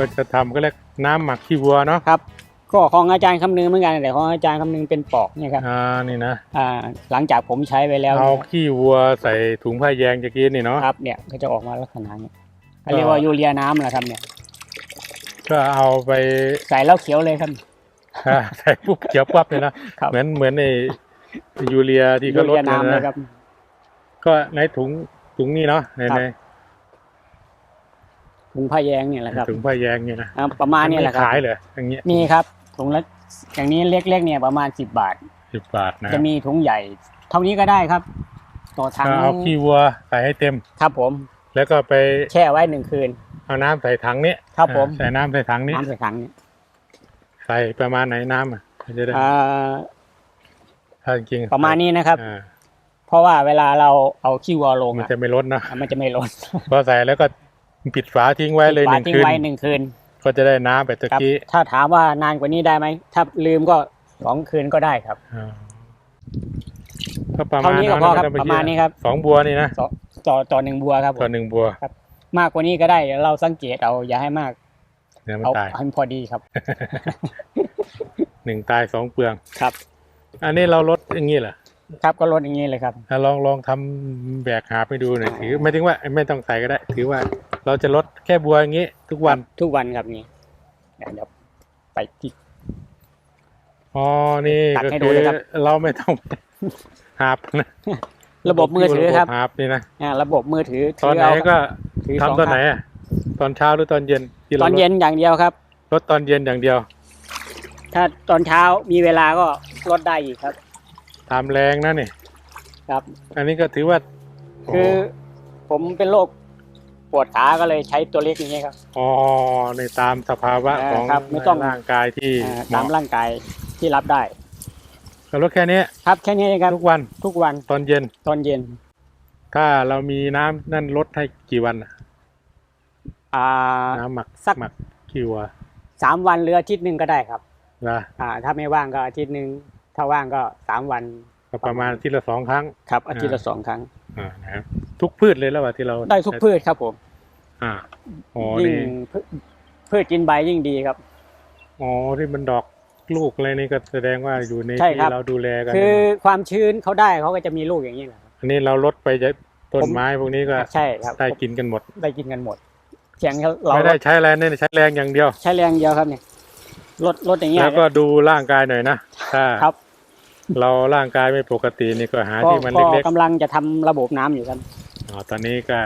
ก็จะทำก็เรียกน้ำหมักขี้วัวเนาะครับ ก็ของอาจารย์คำนึงเหมือนกันแต่ของอาจารย์คำนึงเป็นปอกเนี่ยครับอ่านี่นะอ่าหลังจากผมใช้ไปแล้วเอาขี้วัวใส่ถุงผ้าแยงจะกินนี่เนาะครับเนี่ยก็จะออกมาลักษณะเนี้ยเขาเรียกว่ายูเรียน้ำแหละครับเนี่ยก็เอาไปใส่แล้วเขียวเลยครับอ่าใส่ปุ๊บเขียวปั๊บเลยนะครับเหมือนเหมือนในยูเรียที่ยูเขาลดเรียเนี่ยน้ำเลยนะครับ ก็ในถุงถุงนี้เนาะในครับใน ถุงผ้าแยงเนี่ยแหละครับถุงผ้าแยงเนี่ยนะอ่าประมาณเนี้แหละครับขายเหรออย่างเงี้ยมีครับถุงละอย่างนี้เล็กๆเนี่ยประมาณสิบบาทสิบบาทนะจะมีถุงใหญ่ เท่านี้ก็ได้ครับต่อถังก็เอาขี้วัวใส่ให้เต็มครับผม แล้วก็ไปแช่ไว้หนึ่งคืน เอาน้ำใส่ถังนี้ครับผมอ่าใส่น้ำใส่ถังนี้น้ำใส่ถังเนี่ยใส่ประมาณไหนน้ำอะจะได้อ่าถ้าจริงๆประมาณนี้นะครับอ่าเพราะว่าเวลาเราเอาขี้วัวลงมันอะจะไม่ลดนะมันจะไม่ล้นพอใส่แล้วก็ ปิดฝาทิ้งไว้เลยหฝานึ่งทิ้งคืนไว้หนึ่งคืนก็จะได้น้ำแบบตะครับ กี้ถ้าถามว่านานกว่านี้ได้ไหม ถ้าลืมก็สองคืนก็ได้ครับ อ่าก็ประมาเท่าณนี้ก็พอครับไต้งประมาณนี้ครับ สองบัวนี่นะต่อต่อต่อหนึ่งบัวครับผต่อมหนึ่งบัวมากกว่านี้ก็ได้เดี๋ยวเราสังเกตเอาอย่าให้มากเดี๋ยวมันเอาตายให้มันพอดีครับ หนึ่งตายสองเปลือง ครับ อันนี้เราลดอย่างนี้เหรอครับก็ลดอย่างนี้เลยครับ อะลองลองทำแบกหาไปดูหน่อยถือไม่ถึงว่าไม่ต้องใส่ก็ได้ ถือว่า เราจะลดแค่บัวอย่างนี้ ทุกวันทุกวันครับนี่เดี๋ยวเดี๋ยวไปที่อ๋อนี่ตักก็ให้ดูคือเลยครับเราไม่ต้องหาบนะระบบมือถือครับะบบหาบนี่นะอ่าระบบมือถือตอนไหนถืก็ถือทำสงตอนไหนข้างอะตอนเช้าหรือตอนเย็นที่ราตอนเย็นอย่างเดียวครับลดตอนเย็นอย่างเดียว ถ้าตอนเช้ามีเวลาก็ลดได้อีกครับตามแรงนะนี่ครับ อันนี้ก็ถือว่าคือผมเป็นโรค ปวดขาก็เลยใช้ตัวเล็กอย่างเงี้ยครับ อ๋อในตามสภาวะอ่าของครับไม่ต้อง ร่างกายที่อ่าเหตามมาะร่างกายที่รับได้ก็ลดแค่นี้ครับแค่นี้เองครับทุกวันทุกวันตอนเย็น ตอนเย็น ถ้าเรามีน้ำนั่นลดให้กี่วันน่ะอ่า น้ำหมักสัก หมักกี่วัวสามวันหรืออาทิตย์หนึ่งก็ได้ครับ นะอ่า ถ้าไม่ว่างก็อาทิตย์หนึ่งถ้าว่างก็สามวันก็ประมาณอาที่ละสองครั้ง ครับอาทิตย์ละอ่าสองครั้ง อ่านะครับ ทุกพืชเลยแล้วว่าที่เราได้ทุกพืชครับผมอ่าอ๋อยิ่งนี่พืพืชกินใบยิ่งดีครับ อ๋อที่มันดอกลูกอะไรนี่ก็แสดงว่าอยู่ในใช่ที่ครับเราดูแลกันคือความชื้นเขาได้เขาก็จะมีลูกอย่างนี้แหละครับ อันนี้เราลดไปจะต้นไม้พวกนี้ก็ใช่ครับ ได้กินกันหมด ได้กินกันหมดเสียงเราไม่ได้ใช้แรงเนี่ยใช้แรงอย่างเดียว ใช้แรงเดียวครับเนี่ยลดลดอย่างเงี้ย แล้วก็ดูร่างกายหน่อยนะถ้าครับ เราร่างกายไม่ปกตินี่ก็หาก็ที่มันก็เล็กกำลังจะทำระบบน้ำอยู่ครับๆ อ๋อตอนนี้ก็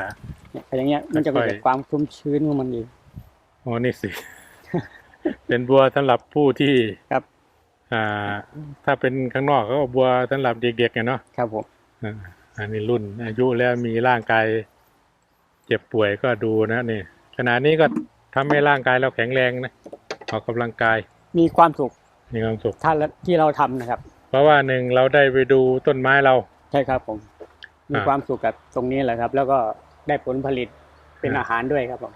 เนี่ยอย่างเงี้ยมันจะค่อยๆเกิดความชุ่มชื้นของมันดีโอ้นี่สิ เป็นบัวสำหรับผู้ที่ครับ อ่า ถ้าเป็นข้างนอกก็บัวสำหรับเด็กๆไงเนาะครับผมอ่าอันนี้รุ่น อายุแล้วมีร่างกายเจ็บป่วยก็ดูนะนี่ขณะนี้ก็ทำให้ร่างกายเราแข็งแรงนะออกกำลังกาย มีความสุขมีความสุขถ้าที่เราทำนะครับ เพราะว่าหนึ่งเราได้ไปดูต้นไม้เรา ใช่ครับผม มีอ่าความสุขกับตรงนี้แหละครับ แล้วก็ได้ผลผลิตเป็นอ่าอาหารด้วยครับผม